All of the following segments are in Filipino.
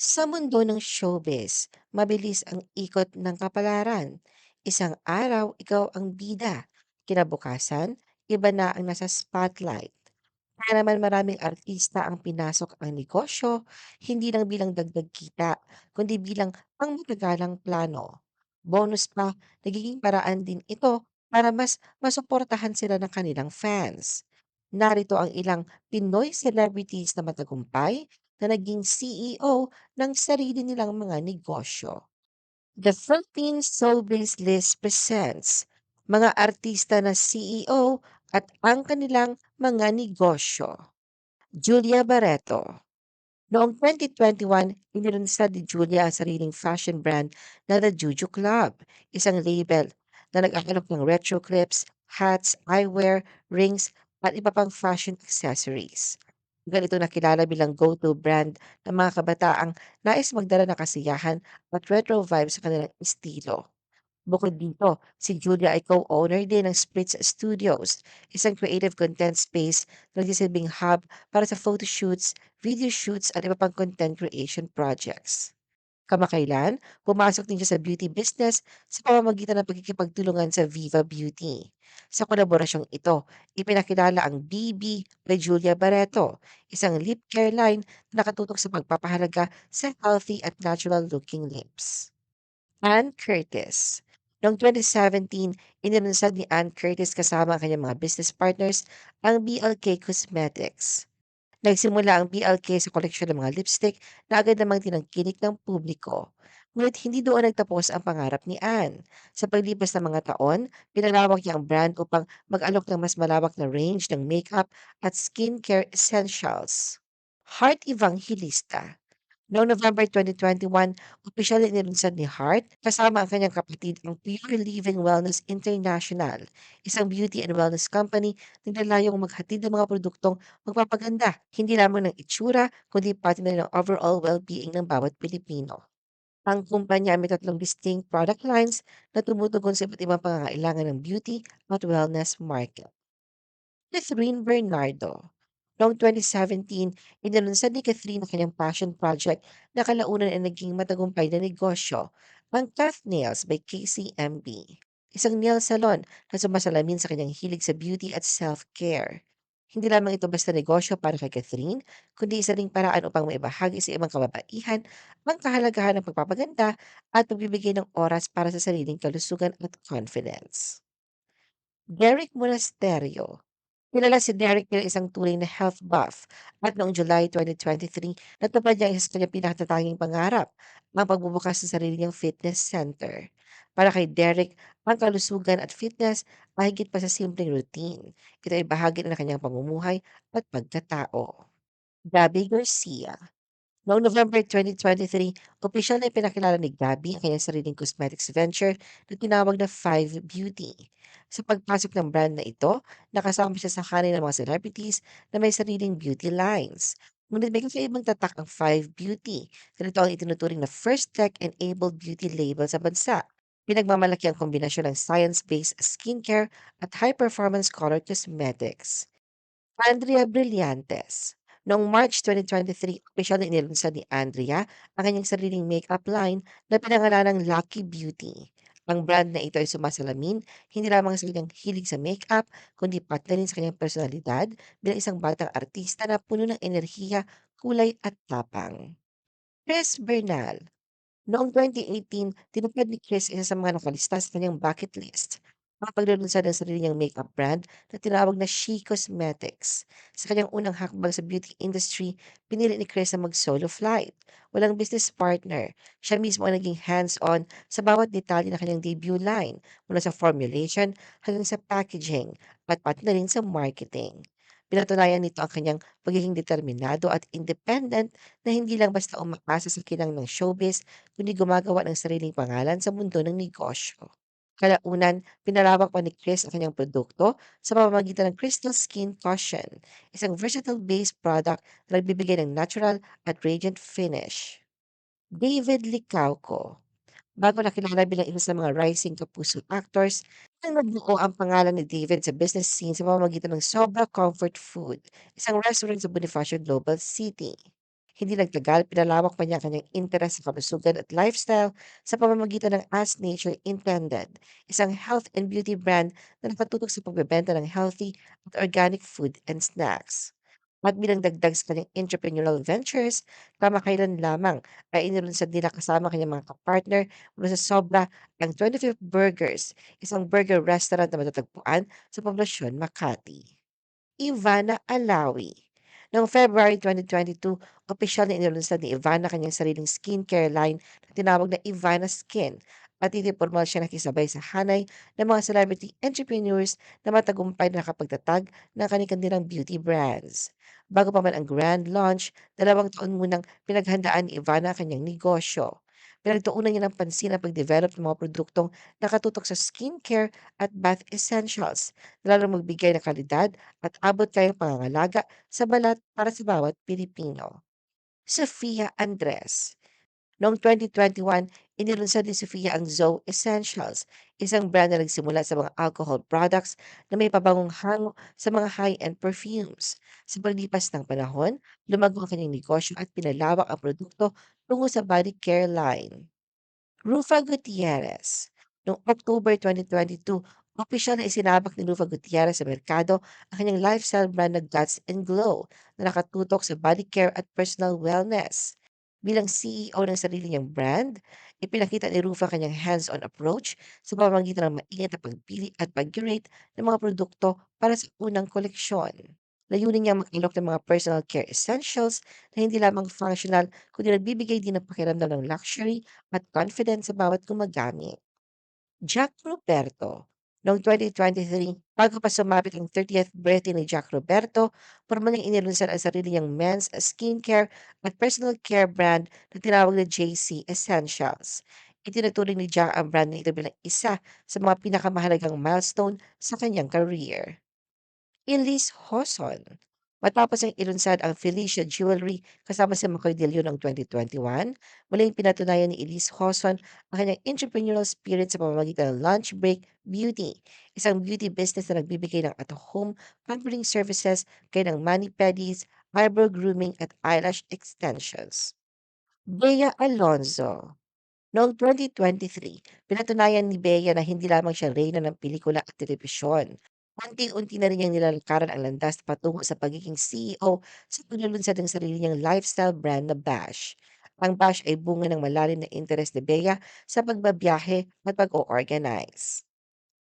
Sa mundo ng showbiz, mabilis ang ikot ng kapalaran. Isang araw, ikaw ang bida. Kinabukasan, iba na ang nasa spotlight. Kaya naman maraming artista ang pinasok ang negosyo, hindi lang bilang dagdag kita, kundi bilang pangmatagalang plano. Bonus pa, nagiging paraan din ito para mas masuportahan sila ng kanilang fans. Narito ang ilang Pinoy celebrities na matagumpay na naging CEO ng sarili nilang mga negosyo. The Philippine Showbiz List presents mga artista na CEO at ang kanilang mga negosyo. Julia Barreto. Noong 2021, inilunsad ni Julia ang sariling fashion brand na The Juju Club, isang label na nag-aalok ng retro clips, hats, eyewear, rings, at iba pang fashion accessories. Ganito nakilala bilang go-to brand ng mga kabataang nais magdala ng kasiyahan at retro vibes sa kanilang estilo. Bukod dito, si Julia ay co-owner din ng Spritz Studios, isang creative content space na nagsisilbing hub para sa photoshoots, video shoots at iba pang content creation projects. Kamakailan, pumasok din siya sa beauty business sa pamamagitan ng pagkikipagtulungan sa Viva Beauty. Sa kolaborasyong ito, ipinakilala ang BB by Julia Barreto, isang lip care line na nakatutok sa pagpapahalaga sa healthy at natural looking lips. Ann Curtis. Noong 2017, inilunsad ni Ann Curtis kasama ang kanyang mga business partners ang BLK Cosmetics. Nagsimula ang BLK sa koleksyon ng mga lipstick na agad namang tinangkilik ng publiko. Ngunit hindi doon nagtapos ang pangarap ni Anne. Sa paglipas ng mga taon, pinalawak niya ang brand upang mag-alok ng mas malawak na range ng makeup at skincare essentials. Heart Evangelista Noong November 2021, opisyal na inilunsad ni Hart kasama ang kanyang kapatid ang Pure Living Wellness International, isang beauty and wellness company na nilalayong maghatid ng mga produktong magpapaganda, hindi lamang ng itsura, kundi pati na ng overall well-being ng bawat Pilipino. Ang kumpanya ay may tatlong distinct product lines na tumutugon sa iba't ibang pangangailangan ng beauty at wellness market. Catherine Bernardo Noong 2017, inilunsad ni Catherine ang kanyang passion project na kalaunan ay naging matagumpay na negosyo, ang Cath Nails by KCMB. Isang nail salon na sumasalamin sa kanyang hilig sa beauty at self-care. Hindi lamang ito basta negosyo para kay Catherine, kundi isa ring paraan upang maibahagi sa ibang kababaihan ang kahalagahan ng pagpapaganda at pagbibigay ng oras para sa sariling kalusugan at confidence. Derek Monasterio Kilala si Derek bilang isang tunay na health buff at noong July 2023, natupad niya ang isa sa kanyang pinakatatanging pangarap, ang pagbubukas ng sarili niyang fitness center. Para kay Derek, ang kalusugan at fitness ay higit pa sa simpleng routine. Ito ay bahagi ng kanyang pamumuhay at pagkatao. Gabby Garcia Noong November 2023, opisyal na ipinakilala ni Gabby ang kanyang sariling cosmetics venture na tinawag na Five Beauty. Sa pagpasok ng brand na ito, nakasama siya sa hanay ng mga celebrities na may sariling beauty lines. Ngunit may kakaibang tatak ang Five Beauty. Ganito ang itinuturing na first tech-enabled beauty label sa bansa. Pinagmamalaki ang kombinasyon ng science-based skincare at high-performance color cosmetics. Andrea Brillantes Noong March 2023, opisyal na inilunsad ni Andrea ang kanyang sariling makeup line na pinangalanang Lucky Beauty. Ang brand na ito ay sumasalamin hindi lamang sa kanyang hilig sa makeup, kundi pati na rin sa kanyang personalidad bilang isang batang artista na puno ng enerhiya, kulay at tapang. Chris Bernal Noong 2018, tinupad ni Chris isa sa mga nakalista sa kanyang bucket list ang paglulunsad ng sarili niyang makeup brand na tinawag na She Cosmetics. Sa kanyang unang hakbang sa beauty industry, pinili ni Chris na mag-solo flight. Walang business partner. Siya mismo ang naging hands-on sa bawat detalye ng kanyang debut line, mula sa formulation hanggang sa packaging, at pati na rin sa marketing. Pinatunayan nito ang kanyang pagiging determinado at independent na hindi lang basta umaasa sa kinang ng showbiz, kundi gumagawa ng sariling pangalan sa mundo ng negosyo. Kalaunan, pinalawak pa ni Chris ang kanyang produkto sa pamamagitan ng Crystal Skin Cushion, isang versatile base product na nagbibigay ng natural at radiant finish. David Licauco Bago nakilala bilang isa sa mga rising kapuso actors, nang nagbuo ang pangalan ni David sa business scene sa pamamagitan ng Sobra Comfort Food, isang restaurant sa Bonifacio Global City. Hindi nagtagal, pinalawak pa niya ang kanyang interes sa kalusugan at lifestyle sa pamamagitan ng As Nature Intended, isang health and beauty brand na nakatutok sa pagbebenta ng healthy at organic food and snacks. At bilang dagdag sa kanyang entrepreneurial ventures, kamakailan lamang ay inilunsad nila kasama kanyang mga kapartner mula sa Sobra ang 25 Burgers, isang burger restaurant na matatagpuan sa poblasyon Makati. Ivana Alawi. Noong February 2022, opisyal na inilunsad ni Ivana kanyang sariling skincare line na tinawag na Ivana Skin at hindi formal siya nakisabay sa hanay ng mga celebrity entrepreneurs na matagumpay na nakapagtatag ng kanilang beauty brands. Bago pa man ang grand launch, dalawang taon munang pinaghandaan ni Ivana ang kanyang negosyo. Pinagtuunan niya ng pansin ang pag-develop ng mga produktong nakatutok sa skincare at bath essentials na lalong magbigay ng kalidad at abot kayang pangangalaga sa balat para sa bawat Pilipino. Sofia Andres Noong 2021, inilunsad ni Sofia ang Zoe Essentials, isang brand na nagsimula sa mga alcohol products na may pabangong hango sa mga high-end perfumes. Sa paglipas ng panahon, lumago ang kanyang negosyo at pinalawak ang produkto tungo sa body care line. Rufa Gutierrez. Noong October 2022, opisyal na isinabak ni Rufa Gutierrez sa merkado ang kanyang lifestyle brand na Guts and Glow na nakatutok sa body care at personal wellness. Bilang CEO ng sarili niyang brand, ipinakita ni Rufa kanyang hands-on approach sa pamamagitan ng maingat na pagpili at pag-curate ng mga produkto para sa unang koleksyon. Layunin niyang mag-alok ng mga personal care essentials na hindi lamang functional kundi nagbibigay din ng pakiramdam ng luxury at confidence sa bawat gumagamit. Jack Roberto. Noong 2023, bago pa sumapit ang 30th birthday ni Jack Roberto, formal niyang inilunsad ang sarili niyang men's skincare at personal care brand na tinawag na JC Essentials. Itinuturing ni Jack ang brand na ito bilang isa sa mga pinakamahalagang milestone sa kanyang career. Elise Hoson. Matapos ang ilunsad ang Felicia Jewelry kasama si Leon noong 2021, muling pinatunayan ni Elise Hoson ang kanyang entrepreneurial spirit sa pamamagitan ng Lunch Break Beauty, isang beauty business na nagbibigay ng at-home pampering services gaya ng mani-pedis, eyebrow grooming at eyelash extensions. Bea Alonzo. Noong 2023, pinatunayan ni Bea na hindi lamang siya reyna ng pelikula at telebisyon. Unti-unti na rin niyang nilalakaran ang landas patungo sa pagiging CEO sa paglulunsad ng sarili niyang lifestyle brand na Bash. Ang Bash ay bunga ng malalim na interes ni Bea sa pagbabiyahe at pag-o-organize.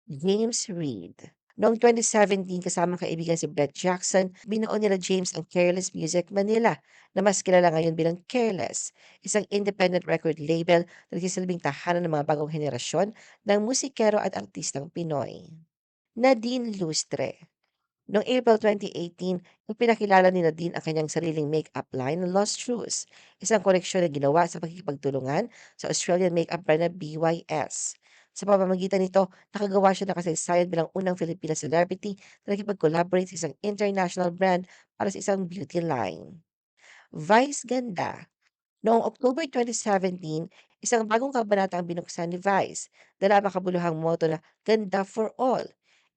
James Reid. Noong 2017, kasama kaibigan si Brett Jackson, binuo nila James ang Careless Music Manila na mas kilala ngayon bilang Careless, isang independent record label na nagsisilbing tahanan ng mga bagong henerasyon ng musikero at artistang Pinoy. Nadine Lustre. Noong April 2018, ipinakilala ni Nadine ang kanyang sariling makeup line na Lost Truths, isang koleksyon na ginawa sa pakikipagtulungan sa Australian makeup brand na BYS. Sa pamamagitan nito, nakagawa siya ng kasaysayan bilang unang Filipina celebrity na nakipag-collaborate sa isang international brand para sa isang beauty line. Vice Ganda. Noong October 2017, isang bagong kabanata ang binuksan ni Vice, dala ang makabuluhang motto na Ganda for All.